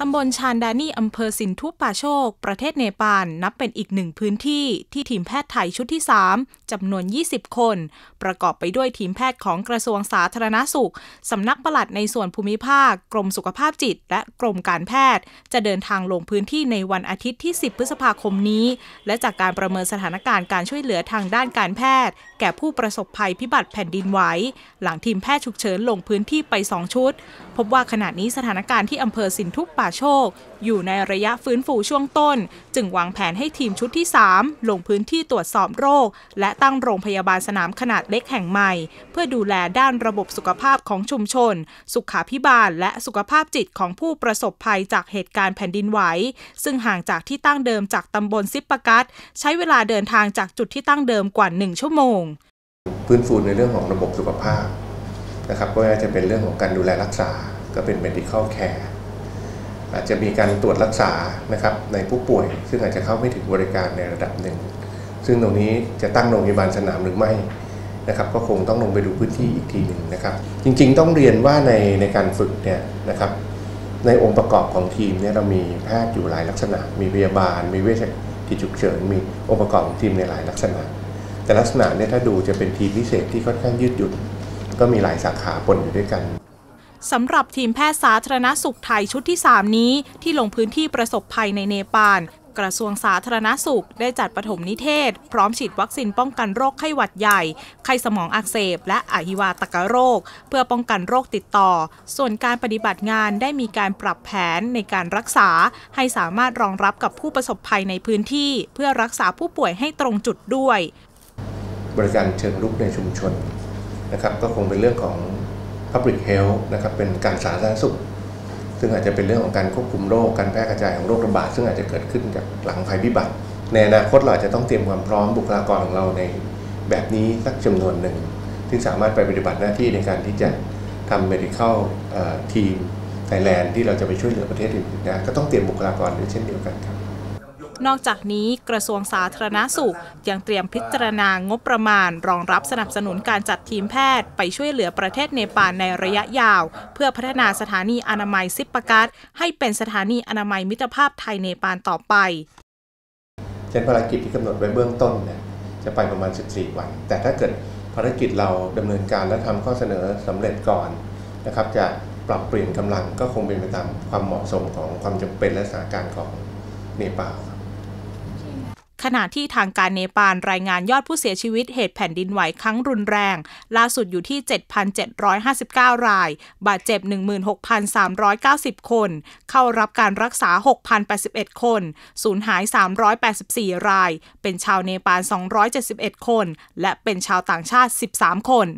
ตำบลชานดานีอำเภอสินธุปาโชค ประเทศเนปาลนับเป็นอีกหนึ่งพื้นที่ที่ทีมแพทย์ไทยชุดที่ 3 จำนวน 20 คน ประกอบไปด้วยทีมแพทย์ของกระทรวงสาธารณาสุข สำนักปลัดในส่วนภูมิภาค กรมสุขภาพจิต และกรมการแพทย์ จะเดินทางลงพื้นที่ในวันอาทิตย์ที่ 10 พฤษภาคมนี้ และจากการประเมินสถานการณ์การช่วยเหลือทางด้านการแพทย์ แก่ผู้ประสบภัยพิบัติแผ่นดินไหวหลังทีมแพทย์ฉุกเฉินลงพื้นที่ไป 2 ชุด พบว่าขณะนี้สถานการณ์ที่อำเภอสินธุปาโชค อยู่ในระยะฟื้นฟูช่วงต้น จึงวางแผนให้ทีมชุดที่ 3 ลงพื้นที่ตรวจสอบโรค และตั้งโรงพยาบาลสนามขนาดเล็กแห่งใหม่ เพื่อดูแลด้านระบบสุขภาพของชุมชน สุขาพิบาล และสุขภาพจิตของผู้ประสบภัยจากเหตุการณ์แผ่นดินไหว ซึ่งห่างจากที่ตั้งเดิมจากตำบลซิปปะกัดใช้เวลาเดินทางจากจุดที่ตั้งเดิมกว่า 1 ชั่วโมง ฟื้นฟูในเรื่องของระบบสุขภาพนะครับก็จะเป็นเรื่องของการดูแลรักษาก็เป็น medical care อาจจะมีการตรวจรักษานะครับในผู้ป่วย ซึ่งอาจจะเข้าไม่ถึงบริการในระดับหนึ่ง ซึ่งตรงนี้จะตั้งโรงพยาบาลสนามหรือไม่นะครับก็คงต้องลงไปดูพื้นที่อีกทีหนึ่งนะครับ จริงๆ ต้องเรียนว่าในในการฝึกเนี่ยนะครับในองค์ประกอบของทีมเนี่ยเรามีแพทย์อยู่หลายลักษณะ มีพยาบาล มีเวชกิจฉุกเฉิน มีองค์ประกอบของทีมในหลายลักษณะ แต่ลักษณะเนี่ยถ้าดูจะเป็นทีมพิเศษที่ค่อนข้างยืดหยุ่นก็มีหลายสาขาปนอยู่ด้วยกัน สำหรับทีมแพทย์สาธารณสุขไทยชุดที่ 3 นี้ ที่ลงพื้นที่ประสบภัยในเนปาลกระทรวงสาธารณสุขได้จัดปฐมนิเทศ พร้อมฉีดวัคซีนป้องกันโรคไข้หวัดใหญ่ ไข้สมองอักเสบ และอหิวาตกโรค เพื่อป้องกันโรคติดต่อ ส่วนการปฏิบัติงานได้มีการปรับแผนในการรักษา ให้สามารถรองรับกับผู้ประสบภัยในพื้นที่ เพื่อรักษาผู้ป่วยให้ตรงจุดด้วย บริการเชิงรุกในชุมชนนะครับก็คงเป็นเรื่องของ Public Health นะครับเป็นการสาธารณสุข ซึ่งอาจจะเป็นเรื่องของการควบคุมโรคการแพร่กระจายของโรคระบาดซึ่งอาจจะเกิดขึ้นจากหลังภัยพิบัติ ในอนาคตเราจจะต้องเตรียมความพร้อมบุคลากรของเราในแบบนี้สักจำนวนหนึ่งที่สามารถไปปฏิบัติหน้าที่ในการที่จะทำ medical ทีมไทยแลนด์ที่เราจะไปช่วยเหลือประเทศอื่นๆนะก็ต้องเตรียมบุคลากรด้วยเช่นเดียวกันครับ นอกจากนี้กระทรวงสาธารณาสุข ยังเตรียมพิจารณางบประมาณ รองรับสนับสนุนการจัดทีมแพทย์ ไปช่วยเหลือประเทศเนปาลในระยะยาว เพื่อพัฒนาสถานีอนามัยซิปปะกัดให้เป็นสถานีอนามัยมิตรภาพไทยเนปาลต่อไปเช่นภารกิจที่กำหนดไว้เบื้องต้นเนี่ยจะไปประมาณ 14 วัน แต่ถ้าเกิดภารกิจเราดำเนินการและทำข้อเสนอสำเร็จก่อนนะครับจะปรับเปลี่ยนกำลังก็คงเป็นไปตามความเหมาะสมของความจำเป็นและสถานการณ์ของเนปาล ขณะที่ทางการเนปาลรายงานยอดผู้เสียชีวิตเหตุแผ่นดินไหวครั้งรุนแรง ล่าสุดอยู่ที่ 7,759 ราย บาดเจ็บ 16,390 คน เข้ารับการรักษา 6,081 คน สูญหาย 384 ราย เป็นชาวเนปาล 271 คน และเป็นชาวต่างชาติ 13 คน